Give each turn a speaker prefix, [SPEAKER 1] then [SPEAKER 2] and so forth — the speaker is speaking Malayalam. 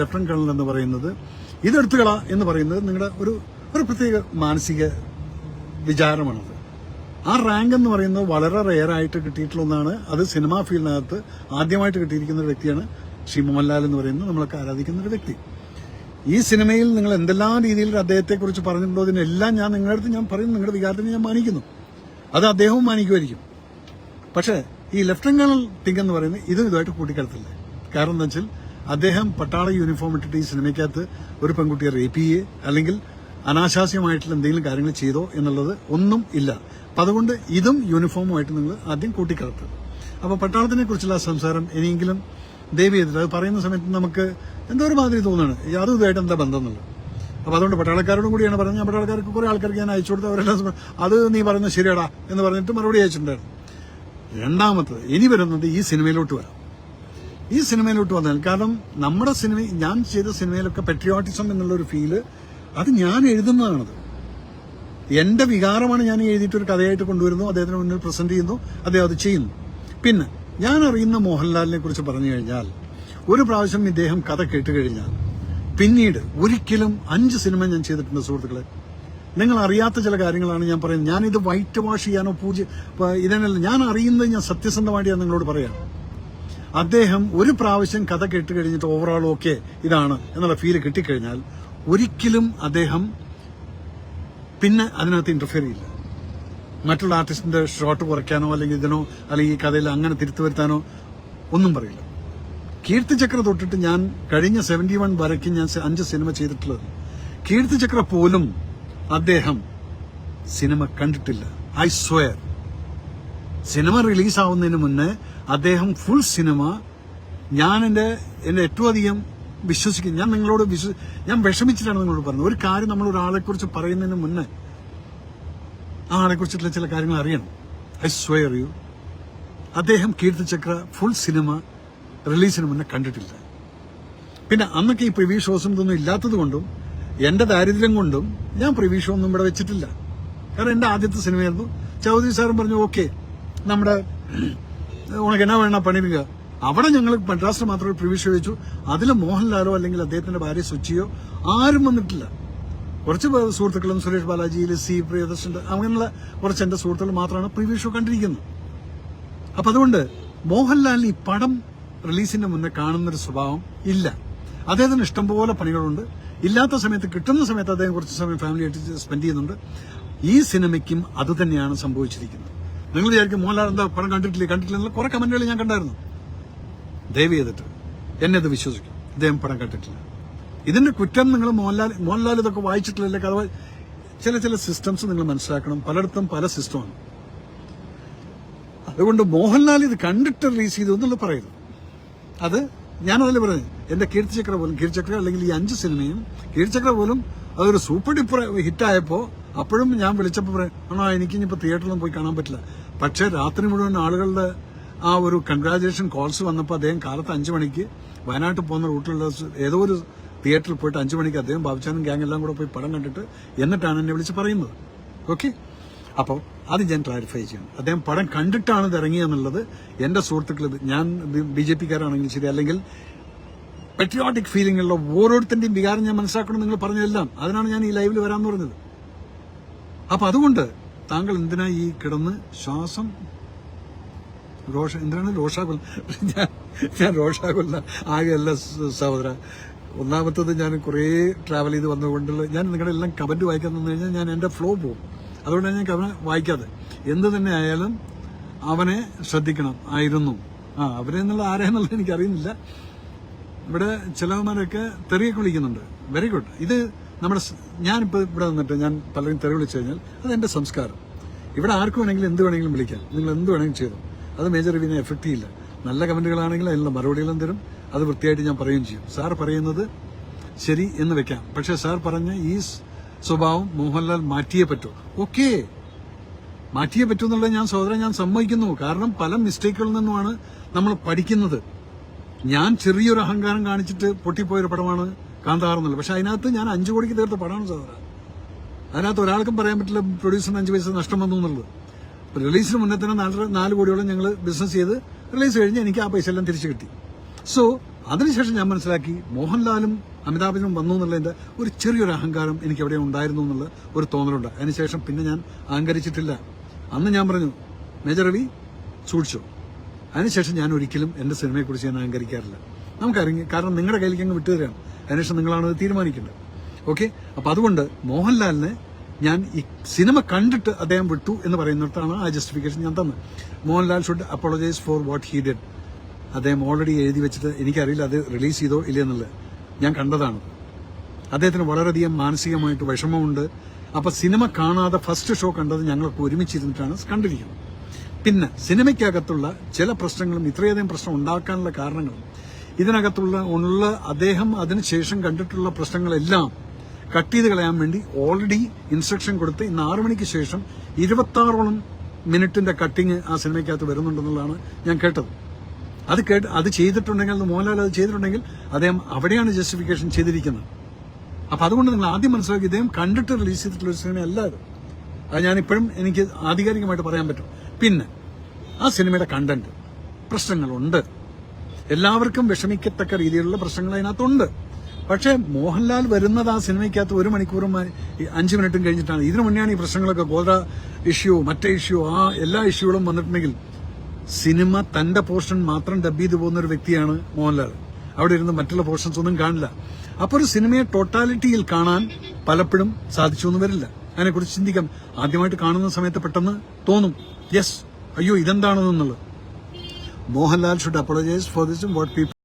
[SPEAKER 1] ലെഫ്റ്റനന്റ് കേണൽ എന്ന് പറയുന്നത് ഇതെടുത്തുകള എന്ന് പറയുന്നത് നിങ്ങളുടെ ഒരു ഒരു പ്രത്യേക മാനസിക വിചാരമാണത്. ആ റാങ്ക് എന്ന് പറയുന്നത് വളരെ റെയർ ആയിട്ട് കിട്ടിയിട്ടുള്ള ഒന്നാണ്. അത് സിനിമാ ഫീൽഡിനകത്ത് ആദ്യമായിട്ട് കിട്ടിയിരിക്കുന്ന ഒരു വ്യക്തിയാണ് ശ്രീ മോഹൻലാൽ എന്ന് പറയുന്നത്. നമ്മളൊക്കെ ആരാധിക്കുന്ന ഒരു വ്യക്തി. ഈ സിനിമയിൽ നിങ്ങൾ എന്തെല്ലാം രീതിയിൽ അദ്ദേഹത്തെക്കുറിച്ച് പറഞ്ഞിട്ടുണ്ടോ അതിനെല്ലാം ഞാൻ നിങ്ങളുടെ അടുത്ത് ഞാൻ പറയുന്നു. നിങ്ങളുടെ വികാരത്തിന് ഞാൻ മാനിക്കുന്നു. അത് അദ്ദേഹവും മാനിക്കുമായിരിക്കും. പക്ഷേ ഈ ലെഫ്റ്റനന്റ് കേണൽ തിങ്ക് എന്ന് പറയുന്നത് ഇതും ഇതുമായിട്ട് കൂട്ടിക്കടത്തില്ലേ കാരണം എന്താ വെച്ചാൽ അദ്ദേഹം പട്ടാള യൂണിഫോം ഇട്ടിട്ട് ഈ സിനിമയ്ക്കകത്ത് ഒരു പെൺകുട്ടിയെ റേപ്പ് ചെയ്യേ അല്ലെങ്കിൽ അനാശാസ്യമായിട്ടുള്ള എന്തെങ്കിലും കാര്യങ്ങൾ ചെയ്തോ എന്നുള്ളത് ഒന്നും ഇല്ല. അപ്പം അതുകൊണ്ട് ഇതും യൂണിഫോമുമായിട്ട് നിങ്ങൾ ആദ്യം കൂട്ടിക്കലർത്തുക. അപ്പോൾ പട്ടാളത്തിനെ കുറിച്ചുള്ള സംസാരം ഇനിയെങ്കിലും ദയവ് ചെയ്തിട്ട് അത് പറയുന്ന സമയത്ത് നമുക്ക് എന്തോ ഒരു മാതിരി തോന്നുകയാണ് യാതൊരു ഇതുമായിട്ട് എന്താ ബന്ധം എന്നുള്ളത്. അപ്പോൾ അതുകൊണ്ട് പട്ടാളക്കാരോടും കൂടിയാണ് പറഞ്ഞത്. ഞാൻ പട്ടാളക്കാർക്ക് കുറേ ആൾക്കാർക്ക് ഞാൻ അയച്ചു കൊടുത്ത് അവരെല്ലാം അത് നീ പറയുന്നത് ശരിയാടാ എന്ന് പറഞ്ഞിട്ട് മറുപടി അയച്ചിട്ടുണ്ടായിരുന്നു. രണ്ടാമത്തത് ഇനി വരുന്നത് ഈ സിനിമയിലോട്ട് വരാം. ഈ സിനിമയിലോട്ട് വന്നാൽ കാരണം നമ്മുടെ സിനിമ ഞാൻ ചെയ്ത സിനിമയിലൊക്കെ പെട്രിയോട്ടിസം എന്നുള്ള ഒരു ഫീൽ അത് ഞാൻ എഴുതുന്നതാണത്. എന്റെ വികാരമാണ് ഞാൻ എഴുതിയിട്ട് ഒരു കഥയായിട്ട് കൊണ്ടുവരുന്നു അദ്ദേഹത്തിന് മുന്നിൽ പ്രസന്റ് ചെയ്യുന്നു അദ്ദേഹം അത് ചെയ്യുന്നു. പിന്നെ ഞാൻ അറിയുന്ന മോഹൻലാലിനെ കുറിച്ച് പറഞ്ഞു കഴിഞ്ഞാൽ ഒരു പ്രാവശ്യം ഇദ്ദേഹം കഥ കേട്ട് കഴിഞ്ഞാൽ പിന്നീട് ഒരിക്കലും അഞ്ച് സിനിമ ഞാൻ ചെയ്തിട്ടുണ്ട് സുഹൃത്തുക്കളെ. നിങ്ങൾ അറിയാത്ത ചില കാര്യങ്ങളാണ് ഞാൻ പറയുന്നത്. ഞാനിത് വൈറ്റ് വാഷ് ചെയ്യാനോ പൂജ ഇതിനല്ല ഞാൻ അറിയുന്നത് ഞാൻ സത്യസന്ധമായിട്ട് ഞാൻ നിങ്ങളോട് പറയാം. അദ്ദേഹം ഒരു പ്രാവശ്യം കഥ കേട്ട് കഴിഞ്ഞിട്ട് ഓവറോൾ ഓക്കെ ഇതാണ് എന്നുള്ള ഫീൽ കിട്ടിക്കഴിഞ്ഞാൽ ഒരിക്കലും അദ്ദേഹം പിന്നെ അതിനകത്ത് ഇന്റർഫിയർ ചെയ്യില്ല. മറ്റുള്ള ആർട്ടിസ്റ്റിന്റെ ഷോട്ട് കുറയ്ക്കാനോ അല്ലെങ്കിൽ ഇതിനോ അല്ലെങ്കിൽ ഈ കഥയിൽ അങ്ങനെ തിരുത്തു വരുത്താനോ ഒന്നും പറയില്ല. കീർത്തി ചക്ര തൊട്ടിട്ട് ഞാൻ കഴിഞ്ഞ സെവന്റി വൺ വരയ്ക്ക് ഞാൻ അഞ്ച് സിനിമ ചെയ്തിട്ടുള്ളത്. കീർത്തിചക്ര പോലും അദ്ദേഹം സിനിമ കണ്ടിട്ടില്ല. ഐ സ്വയർ സിനിമ റിലീസാവുന്നതിന് മുന്നേ അദ്ദേഹം ഫുൾ സിനിമ ഞാൻ എന്റെ എന്റെ ഏറ്റവും അധികം വിശ്വസിക്കുന്നു ഞാൻ നിങ്ങളോട് വിശ്വ ഞാൻ വിഷമിച്ചിട്ടാണ് നിങ്ങളോട് പറഞ്ഞത്. ഒരു കാര്യം നമ്മൾ ഒരാളെക്കുറിച്ച് പറയുന്നതിന് മുന്നേ ആ ആളെക്കുറിച്ചിട്ടുള്ള ചില കാര്യങ്ങൾ അറിയണം. ഐ സ്വയർ യു അദ്ദേഹം കീർത്തിചക്ര ഫുൾ സിനിമ റിലീസിന് മുന്നേ കണ്ടിട്ടില്ല. പിന്നെ അന്നൊക്കെ ഈ പ്രിവ്യൂ ഷോസും ഇതൊന്നും ഇല്ലാത്തത് കൊണ്ടും എന്റെ ദാരിദ്ര്യം കൊണ്ടും ഞാൻ പ്രിവ്യൂ ഷോ ഒന്നും ഇവിടെ വെച്ചിട്ടില്ല. കാരണം എന്റെ ആദ്യത്തെ സിനിമയായിരുന്നു ചൗധരി സാറും പറഞ്ഞു ഓക്കെ നമ്മുടെ ഉണക്ക് എന്നാ വേണ പണിപ്പിക്കുക അവിടെ ഞങ്ങൾ മദ്രാസിൽ മാത്രമേ ഒരു ചോദിച്ചു അതിൽ മോഹൻലാലോ അല്ലെങ്കിൽ അദ്ദേഹത്തിന്റെ ഭാര്യ സുച്ചിയോ ആരും വന്നിട്ടില്ല. കുറച്ച് സുഹൃത്തുക്കളും സുരേഷ് ബാലാജിയിൽ സി പ്രിയദർശന അങ്ങനെയുള്ള കുറച്ച് എന്റെ സുഹൃത്തുക്കൾ മാത്രമാണ് പ്രിവ്യൂ ഷോ കണ്ടിരിക്കുന്നത്. അപ്പൊ അതുകൊണ്ട് മോഹൻലാലിന് ഈ പടം റിലീസിന്റെ മുന്നേ കാണുന്നൊരു സ്വഭാവം ഇല്ല. അദ്ദേഹത്തിന് ഇഷ്ടംപോലെ പണികളുണ്ട്. ഇല്ലാത്ത സമയത്ത് കിട്ടുന്ന സമയത്ത് അദ്ദേഹം കുറച്ച് സമയം ഫാമിലി ആയിട്ട് സ്പെൻഡ് ചെയ്യുന്നുണ്ട്. ഈ സിനിമയ്ക്കും അത് തന്നെയാണ് സംഭവിച്ചിരിക്കുന്നത്. നിങ്ങൾ വിചാരിക്കും മോഹൻലാൽ എന്താ പടം കണ്ടിട്ടില്ലേ കണ്ടിട്ടില്ല കുറെ കമന്റുകൾ ഞാൻ കണ്ടായിരുന്നു. ദയവ് ചെയ്തിട്ട് എന്നെ അത് വിശ്വസിക്കും. ഇദ്ദേഹം പണം കണ്ടിട്ടില്ല. ഇതിന്റെ കുറ്റം നിങ്ങൾ മോഹൻലാൽ മോഹൻലാൽ ഇതൊക്കെ വായിച്ചിട്ടില്ല? കഥ ചില ചില സിസ്റ്റംസ് നിങ്ങൾ മനസ്സിലാക്കണം. പലയിടത്തും പല സിസ്റ്റമാണ് അതുകൊണ്ട് മോഹൻലാൽ ഇത് കണ്ടിട്ട് റിലീസ് ചെയ്തു എന്നുള്ളത് പറയുന്നു അത് ഞാനതല്ലേ പറഞ്ഞു എന്റെ കീർത്തിചക്ര പോലും കീർത്തിചക്ര അല്ലെങ്കിൽ ഈ അഞ്ച് സിനിമയും കീർത്തിചക്ര പോലും അതൊരു സൂപ്പർ ഡിപ്പർ ഹിറ്റായപ്പോ അപ്പോഴും ഞാൻ വിളിച്ചപ്പോൾ പറയും ആണോ എനിക്കിനിപ്പോൾ തിയേറ്ററിലൊന്നും പോയി കാണാൻ പറ്റില്ല. പക്ഷേ രാത്രി മുഴുവൻ ആളുകളുടെ ആ ഒരു കൺഗ്രാജുലേഷൻ കോൾസ് വന്നപ്പോൾ അദ്ദേഹം കാലത്ത് അഞ്ച് മണിക്ക് വയനാട്ടിൽ പോകുന്ന റൂട്ടിലുള്ള ഏതോ ഒരു തിയേറ്ററിൽ പോയിട്ട് അഞ്ച് മണിക്ക് അദ്ദേഹം ബാബുചാനും ഗ്യാങ് എല്ലാം കൂടെ പോയി പടം കണ്ടിട്ട് എന്നിട്ടാണ് എന്നെ വിളിച്ച് പറയുന്നത്. ഓക്കെ അപ്പോൾ അത് ഞാൻ ക്ലാരിഫൈ ചെയ്യണം. അദ്ദേഹം പടം കണ്ടിട്ടാണ് ഇത് ഇറങ്ങിയെന്നുള്ളത് എന്റെ സുഹൃത്തുക്കൾ ഞാൻ ബി ജെ പിക്കാരാണെങ്കിലും ശരി അല്ലെങ്കിൽ പെട്രിയോട്ടിക് ഫീലിംഗ് ഉള്ള ഓരോരുത്തരുടെയും വികാരം ഞാൻ മനസ്സിലാക്കണം നിങ്ങൾ പറഞ്ഞതെല്ലാം. അതിനാണ് ഞാൻ ഈ ലൈവിൽ വരാമെന്ന് പറഞ്ഞത്. അപ്പൊ അതുകൊണ്ട് താങ്കൾ എന്തിനാ ഈ കിടന്ന് ശ്വാസം രോഷ എന്തിനാണ് രോഷാകുല? ഞാൻ ഞാൻ രോഷാകുല ആകെയല്ല സഹോദര. ഒന്നാമത്തത് ഞാൻ കുറേ ട്രാവൽ ചെയ്ത് വന്നതുകൊണ്ടുള്ള ഞാൻ നിങ്ങളുടെ എല്ലാം കമന്റ് വായിക്കാൻ കഴിഞ്ഞാൽ ഞാൻ എന്റെ ഫ്ലോ പോകും അതുകൊണ്ടാണ് ഞാൻ കമന്റ് വായിക്കാതെ. എന്ത് തന്നെ ആയാലും അവനെ ശ്രദ്ധിക്കണം. ആയിരുന്നു. ആ അവരെ എന്നുള്ള ആരെയെന്നുള്ളത് എനിക്കറിയുന്നില്ല. ഇവിടെ ചിലവന്മാരൊക്കെ തെറിയൊക്കെ വിളിക്കുന്നുണ്ട്. വെരി ഗുഡ് ഇത് നമ്മുടെ ഞാനിപ്പോൾ ഇവിടെ നിന്നിട്ട് ഞാൻ പലരും തെറി വിളിച്ചു കഴിഞ്ഞാൽ അത് എന്റെ സംസ്കാരം. ഇവിടെ ആർക്ക് വേണമെങ്കിലും എന്ത് വേണമെങ്കിലും വിളിക്കാം. നിങ്ങൾ എന്ത് വേണമെങ്കിലും ചെയ്തു. അത് മേജർ റിവ്യൂവിനെ എഫക്ട് ചെയ്യില്ല നല്ല കമന്റുകളാണെങ്കിൽ അതിനുള്ള മറുപടികളും തരും. അത് വൃത്തിയായിട്ട് ഞാൻ പറയുകയും ചെയ്യും. സാർ പറയുന്നത് ശരി എന്ന് വെക്കാം. പക്ഷേ സാർ പറഞ്ഞ ഈ സ്വഭാവം മോഹൻലാൽ മാറ്റിയേ പറ്റൂ. ഓക്കേ. മാറ്റിയേ പറ്റൂ എന്നുള്ളത് ഞാൻ സഹോദരൻ ഞാൻ സമ്മതിക്കുന്നു. കാരണം പല മിസ്റ്റേക്കുകളിൽ നിന്നുമാണ് നമ്മൾ പഠിക്കുന്നത്. ഞാൻ ചെറിയൊരു അഹങ്കാരം കാണിച്ചിട്ട് പൊട്ടിപ്പോയൊരു പടമാണ് കാന്താർ പക്ഷെ അതിനകത്ത് ഞാൻ അഞ്ചു കോടിക്ക് തീർത്ത പടമാണ് സഹോദര അതിനകത്ത് ഒരാൾക്കും പറയാൻ പറ്റില്ല പ്രൊഡ്യൂസറിന് അഞ്ച് പൈസ നഷ്ടം വന്നു എന്നുള്ളത്. റിലീസിന് മുന്നേ തന്നെ നാല് നാല് കോടിയോളം ഞങ്ങൾ ബിസിനസ് ചെയ്ത് റിലീസ് കഴിഞ്ഞ് എനിക്ക് ആ പൈസ എല്ലാം തിരിച്ചു കിട്ടി. സോ അതിനുശേഷം ഞാൻ മനസ്സിലാക്കി മോഹൻലാലും അമിതാഭിനും വന്നു എന്നുള്ളതിന്റെ ഒരു ചെറിയൊരു അഹങ്കാരം എനിക്ക് എവിടെ ഉണ്ടായിരുന്നു എന്നുള്ള ഒരു തോന്നലുണ്ട്. അതിനുശേഷം പിന്നെ ഞാൻ അഹങ്കരിച്ചിട്ടില്ല. അന്ന് ഞാൻ പറഞ്ഞു മേജർ രവി സൂക്ഷിച്ചോ. അതിനുശേഷം ഞാൻ ഒരിക്കലും എന്റെ സിനിമയെക്കുറിച്ച് ഞാൻ അഹങ്കരിക്കാറില്ല. നമുക്കറിയാം കാരണം നിങ്ങളുടെ കയ്യിലേക്ക് അങ്ങ് വിട്ടുതരാണ് അതിനുശേഷം നിങ്ങളാണ് തീരുമാനിക്കേണ്ടത്. ഓക്കെ അപ്പൊ അതുകൊണ്ട് മോഹൻലാലിനെ ഞാൻ ഈ സിനിമ കണ്ടിട്ട് അദ്ദേഹം വിട്ടു എന്ന് പറയുന്നിടത്താണ് ആ ജസ്റ്റിഫിക്കേഷൻ ഞാൻ തന്നത്. Mohanlal should apologise for what he did അദ്ദേഹം ഓൾറെഡി എഴുതി വെച്ചിട്ട് എനിക്കറിയില്ല അത് റിലീസ് ചെയ്തോ ഇല്ലയെന്നുള്ളത് ഞാൻ കണ്ടതാണ്. അദ്ദേഹത്തിന് വളരെയധികം മാനസികമായിട്ട് വിഷമമുണ്ട്. അപ്പൊ സിനിമ കാണാതെ ഫസ്റ്റ് ഷോ കണ്ടത് ഞങ്ങളൊക്കെ ഒരുമിച്ചിരുന്നിട്ടാണ് കണ്ടിരിക്കുന്നത്. പിന്നെ സിനിമയ്ക്കകത്തുള്ള ചില പ്രശ്നങ്ങളും ഇത്രയധികം പ്രശ്നം ഉണ്ടാക്കാനുള്ള കാരണങ്ങളും ഇതിനകത്തുള്ള ഉള്ള അദ്ദേഹം അതിനുശേഷം കണ്ടിട്ടുള്ള പ്രശ്നങ്ങളെല്ലാം കട്ട് ചെയ്ത് കളയാൻ വേണ്ടി ഓൾറെഡി ഇൻസ്ട്രക്ഷൻ കൊടുത്ത് ഇന്ന് ആറു മണിക്ക് ശേഷം ഇരുപത്തി ആറോളം മിനിറ്റിന്റെ കട്ടിങ് ആ സിനിമയ്ക്കകത്ത് വരുന്നുണ്ടെന്നുള്ളതാണ് ഞാൻ കേട്ടത്. അത് കേട്ട് അത് ചെയ്തിട്ടുണ്ടെങ്കിൽ അത് മോഹൻലാൽ അത് ചെയ്തിട്ടുണ്ടെങ്കിൽ അദ്ദേഹം അവിടെയാണ് ജസ്റ്റിഫിക്കേഷൻ ചെയ്തിരിക്കുന്നത്. അപ്പൊ അതുകൊണ്ട് നിങ്ങൾ ആദ്യം മനസ്സിലാക്കി ഇദ്ദേഹം കണ്ടിട്ട് റിലീസ് ചെയ്തിട്ടുള്ള ഒരു സിനിമയല്ല അത്. അത് ഞാനിപ്പോഴും എനിക്ക് ആധികാരികമായിട്ട് പറയാൻ പറ്റും. പിന്നെ ആ സിനിമയുടെ കണ്ടന്റ് പ്രശ്നങ്ങളുണ്ട്. എല്ലാവർക്കും വിഷമിക്കത്തക്ക രീതിയിലുള്ള പ്രശ്നങ്ങൾ അതിനകത്തുണ്ട്. പക്ഷേ മോഹൻലാൽ വരുന്നത് ആ സിനിമയ്ക്കകത്ത് ഒരു മണിക്കൂറും അഞ്ച് മിനിറ്റും കഴിഞ്ഞിട്ടാണ്. ഇതിനു മുന്നെയാണ് ഈ പ്രശ്നങ്ങളൊക്കെ ഗോദ ഇഷ്യൂ മറ്റേ ഇഷ്യൂ ആ എല്ലാ ഇഷ്യൂകളും വന്നിട്ടുണ്ടെങ്കിൽ സിനിമ തന്റെ പോർഷൻ മാത്രം ഡബ് ചെയ്തു പോകുന്ന ഒരു വ്യക്തിയാണ് മോഹൻലാൽ. അവിടെ ഇരുന്ന് മറ്റുള്ള പോർഷൻസ് ഒന്നും കാണില്ല. അപ്പോൾ ഒരു സിനിമയെ ടോട്ടാലിറ്റിയിൽ കാണാൻ പലപ്പോഴും സാധിച്ചു എന്ന് വരില്ല. അതിനെക്കുറിച്ച് ചിന്തിക്കാം. ആദ്യമായിട്ട് കാണുന്ന സമയത്ത് പെട്ടെന്ന് തോന്നും യെസ് അയ്യോ ഇതെന്താണെന്നുള്ളത് Mohanlal should apologize for this and what people